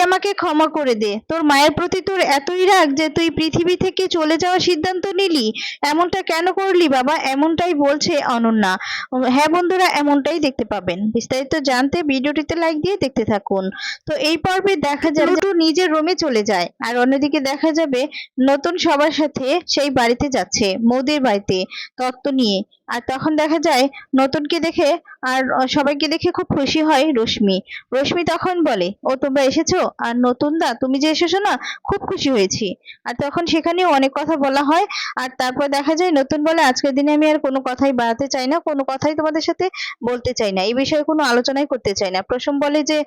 আমাকে ক্ষমা করে দে। তোর মায়ের প্রতি তোর এতই রাগ যে তুই পৃথিবী থেকে চলে যাওয়ার সিদ্ধান্ত নিলি? এমনটা কেন করলি বাবা? এমনটাই বলছে অনন্যা। হ্যাঁ বন্ধুরা, এমনটাই দেখতে পাবেন। বিস্তারিত জানতে ভিডিওটিতে লাইক দিয়ে দেখতে থাকুন। তো এই পর্বে দেখা যাবে প্লুটো নিজের রুমে চলে যায়। আর অন্যদিকে দেখা যাবে নতুন সবার সাথে সেই বাড়িতে যাচ্ছে, মৌদের বাড়িতে তত্ত্ব নিয়ে। আর তখন দেখা যায় নতুনকে দেখে আর সবাইকে দেখে খুব খুশি হয় রশ্মি। রশ্মি তখন বলে, ও, তোমরা এসেছ? আর নতুন দা তুমি যে এসেছ না, খুব খুশি হয়েছি। আর তখন সেখানেও অনেক কথা বলা হয়। আর তারপর দেখা যায় নতুন বলে, আজকের দিনে আমি আর কোনো কথাই বাড়াতে চাই না, কোনো কথাই তোমাদের সাথে বলতে চাই না, এই বিষয়ে কোনো আলোচনাই করতে চাই না। প্রসম বলে যে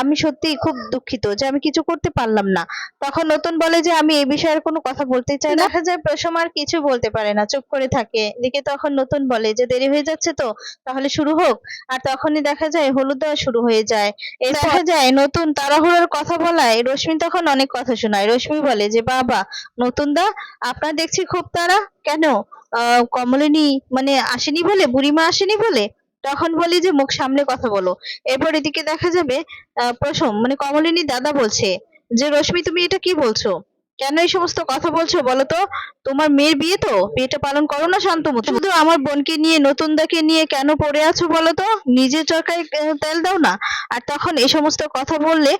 আমি সত্যি খুব দুঃখিত যে আমি কিছু করতে পারলাম না। তখন নতুন বলে যে, আমি এই বিষয়ে আর কোনো কথা বলতে চাই না। দেখা যায় প্রসম আর কিছু বলতে পারে না, চুপ করে থাকে। এদিকে তখন নতুন বলে যে দেরি হয়ে যাচ্ছে তো তাহলে শুরু হোক। আর তখনই দেখা যায় হলুদ দেওয়া শুরু হয়ে যায়। এই দেখা যায় নতুন তাড়াহুড়োর কথা বলায় রশ্মি তখন অনেক কথা শোনায়। রশ্মি বলে যে বাবা নতুন দা আপনার দেখছি খুব তাড়া। কেন? আহ কমলিনী মানে আসেনি বলে? বুড়িমা আসেনি বলে? তখন বলি যে মুখ সামনে কথা বলো। এরপর এদিকে দেখা যাবে আহ প্রসম মানে কমলিনী দাদা বলছে যে রশ্মি তুমি এটা কি বলছো? কেন এই সমস্ত কথা বলছো বলো তো? তোমার মেয়ের বিয়ে তো? বিয়েটা পালন করো না শান্তমতো শুধু আমার বোনকে নিয়ে নতুন দাকে নিয়ে কেন পড়ে আছো বলো তো? নিজের চরকায় তেল দাও না। আর তখন এই সমস্ত কথা বললে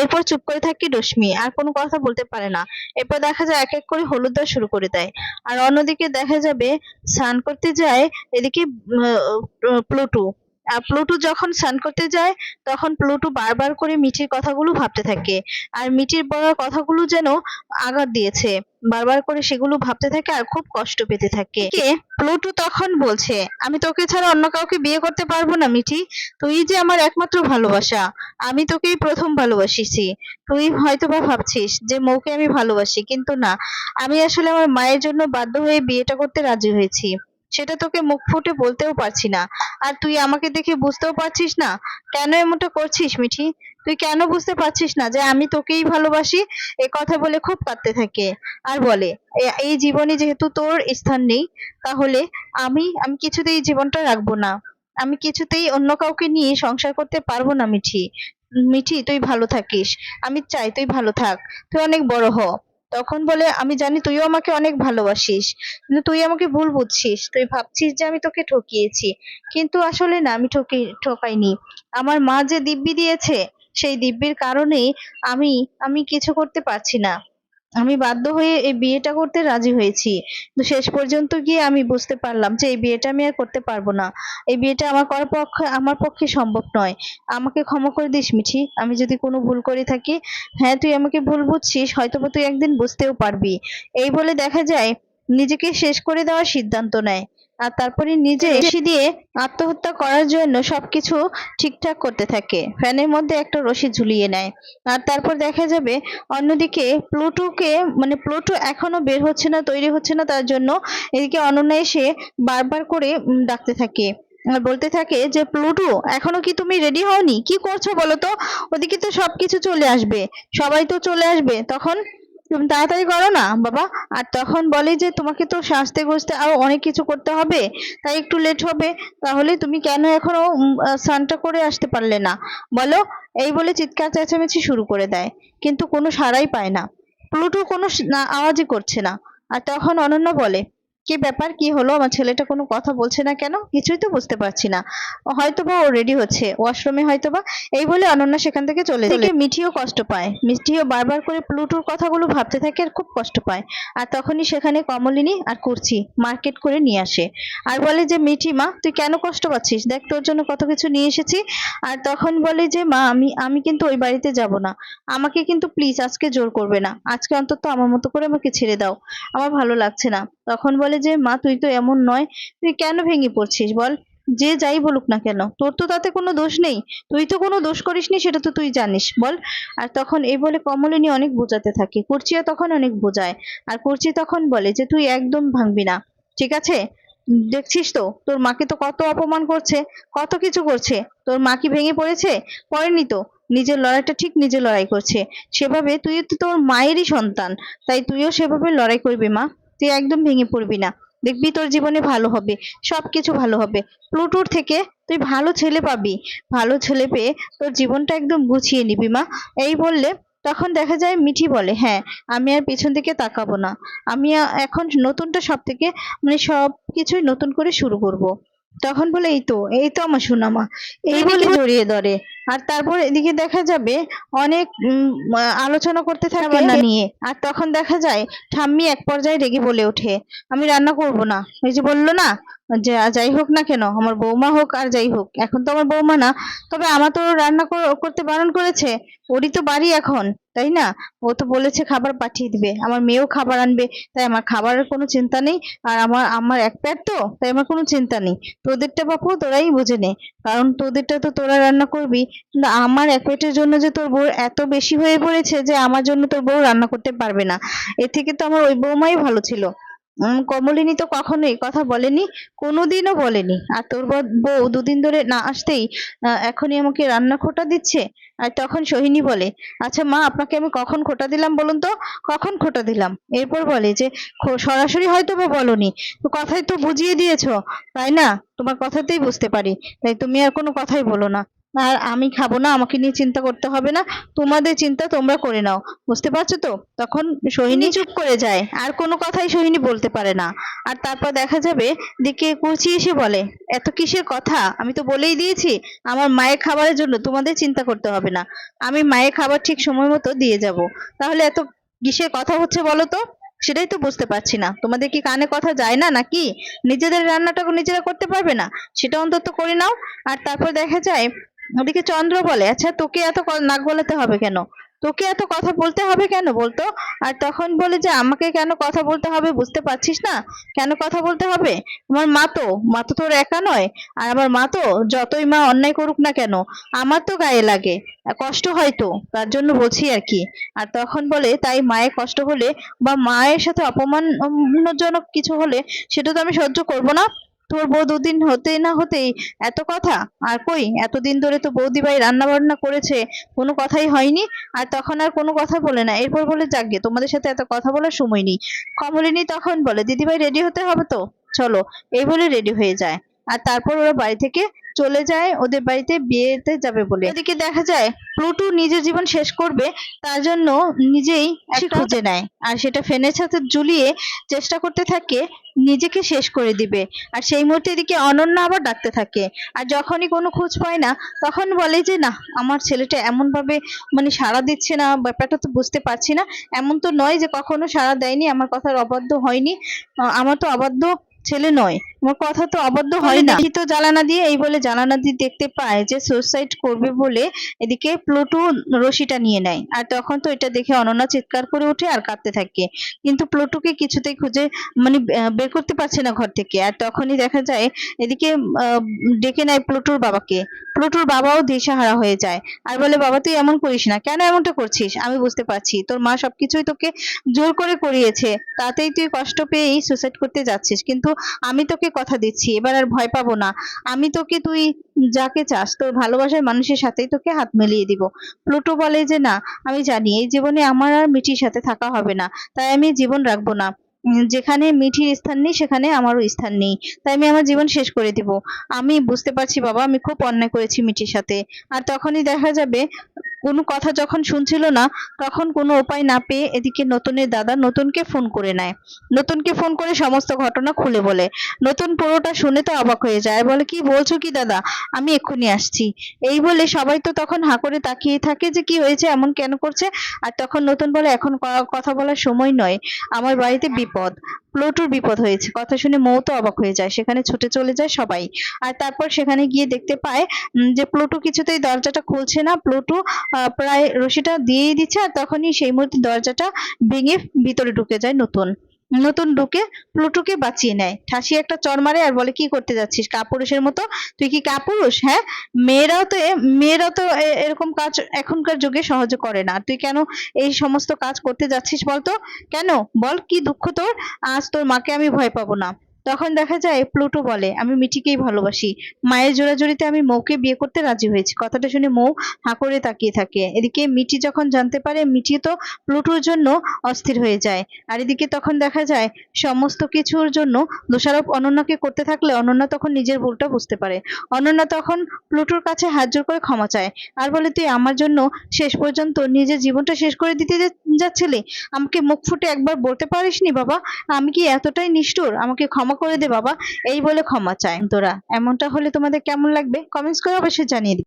এরপর চুপ করে থাকি রশ্মি, আর কোনো কথা বলতে পারে না। এরপর দেখা যায় এক এক করে হলুদ দেওয়া শুরু করে দেয়। আর অন্যদিকে দেখা যাবে, স্নান করতে যায় এদিকে প্লুটো। প্লুটো যখন স্নান করতে যায়, তখন প্লুটো বারবার করে মিঠির কথাগুলো ভাবতে থাকে। আর মিঠির বলার কথাগুলো যেন আঘাত দিয়েছে। বারবার করে সেগুলো ভাবতে থাকে আর খুব কষ্ট পেতে থাকে। প্লুটো তখন বলছে, আমি তোকে ছাড়া অন্য কাউকে বিয়ে করতে পারব না, মিঠি। তুই যে আমার একমাত্র ভালোবাসা। আমি তোকেই প্রথম ভালোবাসিছি। তুই হয়তো বা ভাবছিস যে মৌকে আমি ভালোবাসি, কিন্তু না। আমি আসলে আমার মায়ের জন্য বাধ্য হয়ে বিয়েটা করতে রাজি হয়েছি। সেটা তোকে মুখ ফুটে বলতেও পারছি না। আর তুই আমাকে দেখে বুঝতেও পারছিস না? কেন এমনটা করছিস, মিঠি? তুই কেন বুঝতে পারছিস না যে আমি তোকেই ভালোবাসি? এ কথা বলে খুব কাঁদতে থাকে। আর বলে এই জীবনে যেহেতু তোর স্থান নেই, তাহলে আমি আমি কিছুতেই জীবনটা রাখব না। আমি কিছুতেই অন্য কাউকে নিয়ে সংসার করতে পারব না, মিঠি। মিঠি, তুই ভালো থাকিস। আমি চাই তুই ভালো থাক। তুই অনেক বড় হ। তখন বলে, আমি জানি তুইও আমাকে অনেক ভালোবাসিস, কিন্তু তুই আমাকে ভুল বুঝছিস। তুই ভাবছিস যে আমি তোকে ঠকিয়েছি, কিন্তু আসলে না, আমি ঠকি, ঠকাইনি। আমার মা যে দিব্যি দিয়েছে, সেই দিব্যির কারণেই আমি আমি কিছু করতে পারছি না। আমি বাধ্য হয়ে এই বিয়েটা করতে রাজি হয়েছি। কিন্তু শেষ পর্যন্ত গিয়ে আমি বুঝতে পারলাম যে এই বিয়েটা আমি আর করতে পারব না। এই বিয়েটা আমার করার পক্ষে, আমার পক্ষে সম্ভব নয়। আমাকে ক্ষমা করে দিস, মিঠি। আমি যদি কোনো ভুল করে থাকি হ্যাঁ তুই আমাকে ভুল বুঝছিস হয়তো তুই একদিন বুঝতেও পারবি। এই বলে দেখা যায়, নিজেকে শেষ করে দেওয়ার সিদ্ধান্ত নেয়। আর তারপরে নিজে রশি দিয়ে আত্মহত্যা করার জন্য সবকিছু ঠিকঠাক করতে থাকে। ফ্যানের মধ্যে একটা রশি ঝুলিয়ে নেয়। আর তারপর দেখা যাবে অন্যদিকে প্লুটোকে মানে প্লুটো এখনও বের হচ্ছে না তৈরি হচ্ছে না তার জন্য এদিকে অনন্যা এসে বারবার করে ডাকতে থাকে। আর বলতে থাকে যে প্লুটো এখনও কি তুমি রেডি হওনি? কি করছ বলো তো? ওদিকে তো সবকিছু চলে আসবে। সবাই তো চলে আসবে। তখন তুমি তাড়াতাড়ি করো না, বাবা। আর তখন বলে যে, তোমাকে তো সাজতে গোছতে আরও অনেক কিছু করতে হবে, তাই একটু লেট হবে। তাহলে তুমি কেন এখনও স্নানটা করে আসতে পারলে না? বলো, এই বলে চিৎকার চেঁচামেচি শুরু করে দেয়। কিন্তু কোনো সাড়াই পায় না। প্লুটো কোনো আওয়াজই করছে না। আর তখন অনন্যা বলে কি ব্যাপার? কি হলো? আমার ছেলেটা কোনো কথা বলছে না কেন? কিছুই তো বুঝতে পারছি না। হয়তোবা ও রেডি হচ্ছে। ওয়াশরুমে হয়তোবা। এই বলে অনন্যা সেখান থেকে চলে এদিকে মিঠিও কষ্ট পায়। মিঠিও বারবার করে প্লুটোর কথাগুলো ভাবতে থাকে আর খুব কষ্ট পায়। আর তখনই সেখানে কমলিনী আর কুর্চি মার্কেট করে নিয়ে আসে। আর বলে যে, মিঠি মা, তুই কেন কষ্ট পাচ্ছিস? দেখ, তোর জন্য কত কিছু নিয়ে এসেছি। আর তখন বলে যে, মা, আমি আমি কিন্তু ওই বাড়িতে যাব না। আমাকে কিন্তু প্লিজ আজকে জোর করবে না। আজকে অন্তত আমার মতো করে আমাকে ছেড়ে দাও। আমার ভালো লাগছে না। তখন বলে যে, মা, তুই তো এমন নয়, তুই কেন ভেঙে পড়ছিস বল? যে যাই বলুক না কেন, তোর তো তাতে কোনো দোষ নেই, তুই তো কোনো দোষ করিসনি সেটা তো তুই জানিস, বল? আর তখন এই বলে কমলিনী অনেক বোঝাতে থাকে, কুর্চিয়া তখন অনেক বোঝায়, আর কুর্চি তখন বলে যে, তুই একদম ভাঙবি না, ঠিক আছে? দেখছিস তো, তোর মাকে তো কত অপমান করছে, কত কিছু করছে, তোর মা কি ভেঙে পড়েছে? পড়েনি তো, নিজের লড়াইটা ঠিক নিজে লড়াই করছে, সেভাবে তুই তো তোর মায়েরই সন্তান, তাই তুইও সেভাবে লড়াই করবি মা। তুই একদম ভেঙে পড়বি না। দেখবি তোর জীবনে ভালো হবে সবকিছু ভালো হবে। প্লুটোর থেকে তুই ভালো ছেলে পাবি ভালো ছেলে পেয়ে তোর জীবনটা একদম গুছিয়ে নিবি মা। এই বললে তখন দেখা যায় মিঠি বলে হ্যাঁ আমি আর পিছন দিকে তাকাবো না। আমি এখন নতুনটা সব থেকে মানে সব কিছুই নতুন করে শুরু করব। তখন বলে এই তো এই তো আমার সোনামা। এই বলে জড়িয়ে ধরে। আর তারপর এদিকে দেখা যাবে অনেক উম, আলোচনা করতে থাকে রান্না নিয়ে। আর তখন দেখা যায় ঠাম্মি এক পর্যায়ে রেগে বলে ওঠে আমি রান্না করব না। ওই যে বলল না যে যাই হোক না কেন আমার বৌমা হোক আর যাই হোক এখন তো আমার বৌমা না তবে আমার তো রান্না কর- করতে বারণ করেছে ওরই তো বাড়ি এখন তাই না? ও তো বলেছে খাবার পাঠিয়ে দিবে আমার মেয়েও খাবার আনবে তাই আমার খাবারের কোনো চিন্তা নেই আর আমার আমার এক প্যাট তো তাই আমার কোনো চিন্তা নেই তোদেরটা বাপু তোরাই বুঝে নে কারণ তোদেরটা তো তোরা রান্না করবি কিন্তু আমার এক জন্য যে তোর বউ এত বেশি হয়ে পড়েছে যে আমার জন্য তোর বউ রান্না করতে পারবে না। এর থেকে তো আমার ওই বৌমাই ভালো ছিল। কমলিনী তো কখনোই কথা বলেনি, কোনোদিনও বলেনি। আর তোর বউ- দুদিন ধরে না আসতেই এখনই আমাকে রান্না খোটা দিচ্ছে, আর তখন সোহিনী বলে আচ্ছা মা, আপনাকে আমি কখন খোটা দিলাম বলুন তো? কখন খোটা দিলাম? এরপর বলে যে সরাসরি হয়তো বা বলনি। তো কথাই তো বুঝিয়ে দিয়েছ, তাই না? তোমার কথাতেই বুঝতে পারি। তাই তুমি আর কোনো কথাই বলো না। আর আমি খাব না আমাকে নিয়ে চিন্তা করতে হবে না তোমাদের চিন্তা তোমরা করে নাও। বুঝতে পারছ তো? তখন সোহিনী চুপ করে যায় আর কোনো কথাই সোহিনী বলতে পারে না। আর তারপর দেখা যাবে দিকে কুচি এসে বলে এত কিসের কথা? আমি তো বলেই দিয়েছি আমার মায়ের খাবারের জন্য তোমাদের চিন্তা করতে হবে না। আমি মায়ের খাবার ঠিক সময় মতো দিয়ে যাব। তাহলে এত কিসের কথা হচ্ছে বলো তো? সেটাই তো বুঝতে পারছি না। তোমাদের কি কানে কথা যায় না নাকি? নিজেদের রান্নাটাকে নিজেরা করতে পারবে না? সেটা অন্তত করে নাও। আর তারপর দেখা যায় ওদিকে চন্দ্র বলে আচ্ছা তোকে এত নাক গলাতে হবে কেন? তোকে এত কথা বলতে হবে কেন বলতো? আর তখন বলে যে, আমাকে কেন কথা বলতে হবে? বুঝতে পারছিস না? কেন কথা বলতে হবে? আমার মা তো মা তো তোর একা নয়। আর আমার মা তো যতই মা অন্যায় করুক না কেন, আমার তো গায়ে লাগে। কষ্ট হয় তো, তার জন্য বলছি আর কি। আর তখন বলে, তাই মায়ের কষ্ট হলে বা মায়ের সাথে অপমানজনক কিছু হলে, সেটা তো আমি সহ্য করব না? তোর বউ দুদিন হতেই না হতেই এত কথা? আর কই, এতদিন ধরে তো বৌদিভাই রান্না বান্না করেছে, কোনো কথাই হয়নি? আর তখন আর কোনো কথা বলে না। এরপর বলে যাকগে তোমাদের সাথে এত কথা বলার সময় নেই। কমলিনী তখন বলে, দিদিভাই রেডি হতে হবে তো? চলো। এই বলে রেডি হয়ে যায়। আর তারপর ওরা বাড়ি থেকে চলে যায় ওদের বাড়িতে বিয়েতে যাবে বলে। ওদিকে দেখা যায় প্লুটু নিজের জীবন শেষ করবে তার জন্য নিজেই খুঁজে নেয়। আর সেটা ফেনের সাথে ঝুলিয়ে চেষ্টা করতে থাকে নিজেকে শেষ করে দিবে। আর সেই মুহূর্তে এদিকে অনন্যা আবার ডাকতে থাকে। আর যখনই কোনো খোঁজ পায় না তখন বলে যে না আমার ছেলেটা এমন ভাবে মানে সাড়া দিচ্ছে না ব্যাপারটা তো বুঝতে পারছি না। এমন তো নয় যে কখনো সাড়া দেয়নি আমার কথার অবাধ্য হয়নি। আমার তো অবাধ্য ছেলে নয়। আমার কথা তো অবাধ্য হয় না। তো জ্বালানা দিয়ে এই বলে জ্বালানা দিয়ে দেখতে পায় যে সুসাইড করবে বলে এদিকে প্লুটু রশিটা নিয়ে নেয়। আর তখন তো এটা দেখে অনন্যা চিৎকার করে ওঠে আর কাঁদতে থাকে। কিন্তু প্লুটুকে কিছুতেই খুঁজে মানে বের করতে পারছে না ঘর থেকে। আর তখনই দেখা যায় এদিকে আহ, ডেকে নেয় প্লুটুর বাবাকে। প্লুটুর বাবাও দিশাহারা হয়ে যায়। আর বলে বাবা তুই এমন করিস না। কেন এমনটা করছিস? আমি বুঝতে পারছি। তোর মা সবকিছুই তোকে জোর করে করিয়েছে। তাতেই তুই কষ্ট পেয়েই সুসাইড করতে যাচ্ছিস। কিন্তু আমি তোকে কথা দিচ্ছি, এবার আর ভয় পাবো না। আমি তোকে, তুই যাকে চাস, তোর ভালোবাসার মানুষের সাথেই তোকে হাত মিলিয়ে দিব। প্লুটো বলে যে, না, আমি জানি, এই জীবনে আমার আর মিঠির সাথে থাকা হবে না। তাই আমি জীবন রাখব না। যেখানে মিঠির স্থান নেই, সেখানে আমারও স্থান নেই। তাই আমি আমার জীবন শেষ করে দিব। আমি বুঝতে পারছি, বাবা, আমি খুব অন্যায় করেছি মিঠির সাথে। আর তখনই দেখা যাবে কোনো কথা যখন শুনছিল না, তখন কোনো উপায় না পেয়ে এদিকে নতুনের দাদা নতুনকে ফোন করে নেয়। নতুনকে ফোন করে সমস্ত ঘটনা খুলে বলে। নতুন পুরোটা শুনে তো অবাক হয়ে যায়। বলে, কি বলছো কি দাদা? আমি এক্ষুনি আসছি। এই বলে সবাই তো তখন হাঁ করে তাকিয়ে থাকে যে কি হয়েছে, এমন কেন করছে? আর তখন নতুন বলে, এখন কথা বলার সময় নয়। আমার বাড়িতে বিপদ। প্লুটুর বিপদ হয়েছে। কথা শুনে মৌ তো অবাক হয়ে যায়। সেখানে ছুটে চলে যায় সবাই। আর তারপর সেখানে গিয়ে দেখতে পায় যে প্লুটো কিছুতেই দরজাটা খুলছে না। প্লুটো প্রায় রশিটা দিয়েই দিচ্ছে আর তখনই সেই মুহূর্তে দরজাটা ভেঙে ভিতরে ঢুকে যায় নতুন। নতুন ঢুকে প্লুটুকে বাঁচিয়ে নেয়। ঠাসি একটা চর মারে আর বলে, কি করতে যাচ্ছিস? কাপুরুষের মতো? তুই কি কাপুরুষ? হ্যাঁ? মেয়েরাও তো মেয়েরাও তো এরকম কাজ এখনকার যুগে সহজে করে না। তুই কেন এই সমস্ত কাজ করতে যাচ্ছিস বলতো? কেন? বল, কি দুঃখ তোর? আজ তোর মাকে আমি ভয় পাবো না। তখন দেখা যায় প্লুটো বলে, আমি মিঠিকেই ভালোবাসি। মায়ের জোড়াজুড়িতে আমি মৌকে বিয়ে করতে রাজি হয়েছি। কথাটা শুনে মৌ হাঁ করে তাকিয়ে থাকে। এদিকে মিঠি যখন জানতে পারে, মিঠি তো প্লুটোর জন্য অস্থির হয়ে যায়। আর এদিকে তখন দেখা যায়, সমস্ত কিছুর জন্য দোষারোপ অনন্যাকে করতে থাকলে অনন্যা তখন নিজের ভুলটা বুঝতে পারে। অনন্যা তখন প্লুটোর কাছে হাত জোর করে ক্ষমা চায়। আর বলে, তুই আমার জন্য শেষ পর্যন্ত নিজের জীবনটা শেষ করে দিতে যা- ছেলে আমাকে মুখ ফুটে একবার বলতে পারিসনি বাবা? আমি কি এতটাই নিষ্ঠুর? আমাকে ক্ষমা করে দে বাবা। এই বলে ক্ষমা চায় তোরা। এমনটা হলে তোমাদের কেমন লাগবে? কমেন্টস করে অবশ্যই জানিয়ে